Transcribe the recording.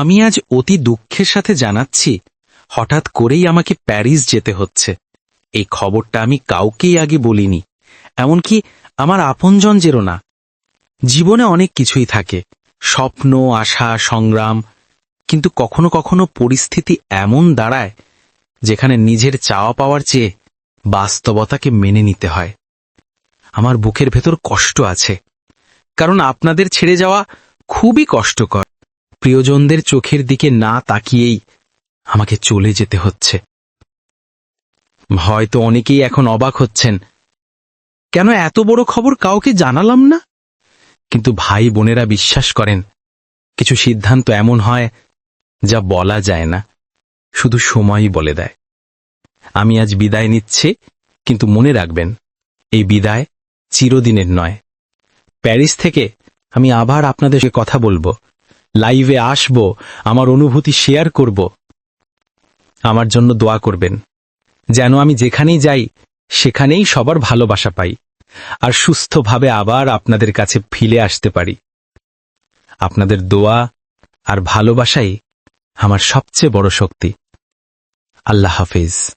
আমি আজ অতি দুঃখের সাথে জানাচ্ছি, হঠাৎ করেই আমাকে প্যারিস যেতে হচ্ছে। এই খবরটা আমি কাউকেই আগে বলিনি, এমনকি আমার আপনজনদেরও না। জীবনে অনেক কিছুই থাকে, স্বপ্ন, আশা, সংগ্রাম, কিন্তু কখনো কখনো পরিস্থিতি এমন দাঁড়ায়, যেখানে নিজের চাওয়া পাওয়ার চেয়ে বাস্তবতাকে মেনে নিতে হয়। আমার বুকের ভেতর কষ্ট আছে, কারণ আপনাদের ছেড়ে যাওয়া খুবই কষ্টকর। প্রিয়জনদের চোখের দিকে না তাকিয়েই আমাকে চলে যেতে হচ্ছে। হয়তো অনেকেই এখন অবাক হচ্ছেন, কেন এত বড় খবর কাউকে জানালাম না? কিন্তু ভাই বোনেরা বিশ্বাস করেন, কিছু সিদ্ধান্ত এমন হয় যা বলা যায় না, শুধু সময়ই বলে দেয়। আমি আজ বিদায় নিচ্ছি, কিন্তু মনে রাখবেন, এই বিদায় চিরদিনের নয়। প্যারিস থেকে আমি আবার আপনাদের কথা বলব। লাইভে আসব, আমার অনুভূতি শেয়ার করব। আমার জন্য দোয়া করবেন। যেন আমি যেখানেই যাই, সেখানেই সবার ভালোবাসা পাই, আর সুস্থভাবে আবার আপনাদের কাছে ফিরে আসতে পারি। আপনাদের দোয়া আর ভালোবাসাই আমার সবচেয়ে বড় শক্তি। আল্লাহ হাফিজ।